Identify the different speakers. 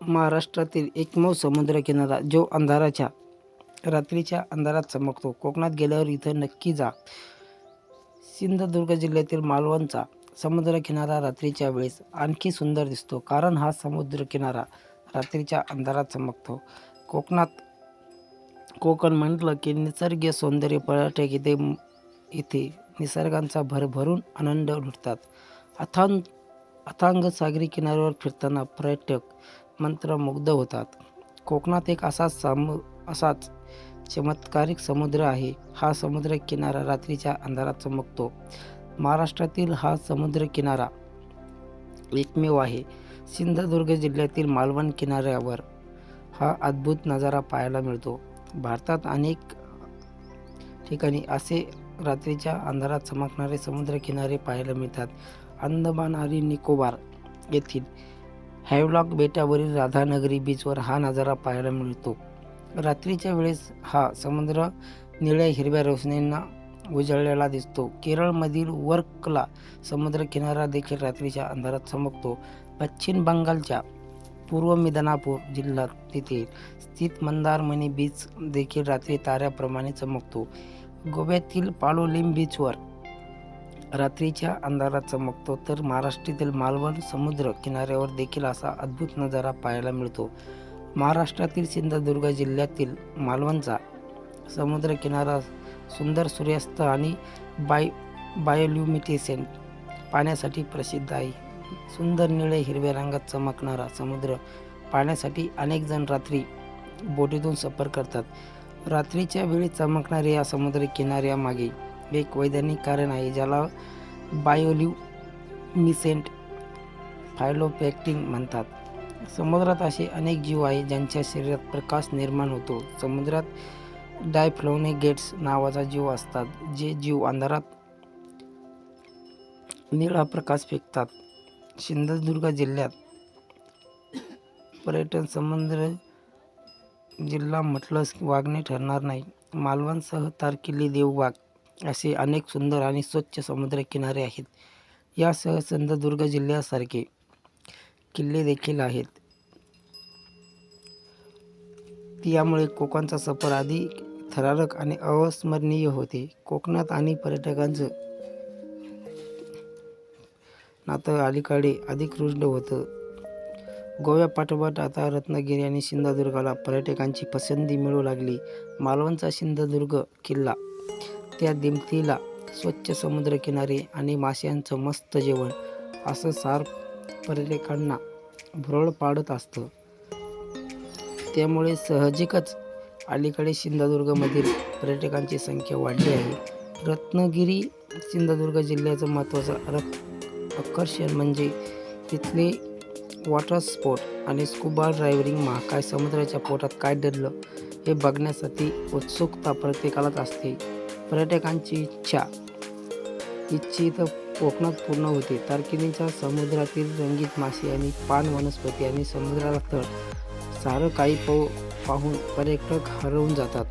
Speaker 1: महाराष्ट्रातील एकमेव समुद्रकिनारा जो अंधाराच्या रात्रीच्या अंधारात चमकतो. कोकणात गेल्यावर इथं नक्की जा. सिंधुदुर्ग जिल्ह्यातील मालवणचा समुद्रकिनारा रात्रीच्या वेळेस आणखी सुंदर दिसतो कारण हा समुद्रकिनारा रात्रीच्या अंधारात चमकतो. कोकणात कोकण म्हटलं की निसर्गीय सौंदर्य पर्यटक इथे इथे निसर्गांचा भरभरून आनंद लुटतात. अथांग अथांग सागरी किनाऱ्यावर फिरताना पर्यटक मंत्रमुग्ध होतात. कोकणात एक असा साम असाच चमत्कारिक समुद्र आहे. हा समुद्र किनारा रात्रीच्या अंधारात चमकतो. महाराष्ट्रातील हा समुद्र किनारा एकमेव आहे. सिंधुदुर्ग जिल्ह्यातील मालवण किनाऱ्यावर हा अद्भुत नजारा पाहायला मिळतो. भारतात अनेक ठिकाणी असे रात्रीच्या अंधारात चमकणारे समुद्रकिनारे पाहायला मिळतात. अंदमान आणि निकोबार येथील हॅवलॉक बेटावरील राधानगरी बीचवर हा नजारा पाहायला मिळतो. रात्रीच्या वेळेस हा समुद्र निळ्या हिरव्या रोशनींना उजळलेला दिसतो. केरळमधील वर्कला समुद्रकिनारा देखील रात्रीच्या अंधारात चमकतो. पश्चिम बंगालच्या पूर्व मिदनापूर जिल्ह्यात तिथे स्थित मंदारमणी बीच देखील रात्री ताऱ्याप्रमाणे चमकतो. गोव्यातील पालोलिम बीचवर रात्रीच्या अंधारात चमकतो तर महाराष्ट्रातील मालवण समुद्र किनाऱ्यावर देखील असा अद्भुत नजारा पाहायला मिळतो. महाराष्ट्रातील सिंधुदुर्ग जिल्ह्यातील मालवणचा समुद्र किनारा सुंदर सूर्यास्त आणि बाय बायोल्युमिटेशन पाण्यासाठी प्रसिद्ध आहे. सुंदर निळे हिरव्या रंगात चमकणारा समुद्र पाण्यासाठी अनेक जण रात्री बोटीतून सफर करतात. रात्रीच्या वेळी चमकणाऱ्या या समुद्र किनाऱ्यामागे एक वैज्ञानिक कारण आहे ज्याला बायोल्युमिसेंट फायलोपॅक्टिंग म्हणतात. समुद्रात असे अनेक जीव आहेत ज्यांच्या शरीरात प्रकाश निर्माण होतो. समुद्रात डायफ्लोनेगेट्स नावाचा जीव असतात जे जीव अंधारात निळा प्रकाश फेकतात. सिंधुदुर्ग जिल्ह्यात पर्यटन समुद्र जिल्हा म्हटलंच वागणे ठरणार नाही. मालवणसह तारकिल्ली देवबाग असे अनेक सुंदर आणि स्वच्छ समुद्रकिनारे आहेत. यासह सिंधुदुर्ग जिल्ह्यासारखे किल्ले देखील आहेत. यामुळे कोकणचा सफर आधी थरारक आणि अविस्मरणीय होते. कोकणात आणि पर्यटकांचं नातं अलीकडे अधिक रुजलं होतं. गोव्यापाठोपाठ आता रत्नागिरी आणि सिंधुदुर्गाला पर्यटकांची पसंती मिळू लागली. मालवणचा सिंधुदुर्ग किल्ला त्या दिमतीला स्वच्छ समुद्रकिनारे आणि माशांचं मस्त जेवण असं सार पर्यटकांना भुरळ पाडत असतं. त्यामुळे सहजिकच अलीकडे सिंधुदुर्गमधील पर्यटकांची संख्या वाढली आहे. रत्नागिरी सिंधुदुर्ग जिल्ह्याचं महत्त्वाचं रक आकर्षण म्हणजे तिथले वॉटर स्पोर्ट आणि स्कुबा ड्रायव्हिंग महाकाय समुद्राच्या पोटात काय डरलं हे बघण्यासाठी उत्सुकता प्रत्येकालाच असते. पर्यटकांची इच्छा. इच्छित कोकणात पूर्ण होते. तारकिनीच्या समुद्रातील रंगीत मासे आणि पान वनस्पती आणि समुद्राला तळ. सारं काही पाहू पाहून पर्यटक हरवून जातात.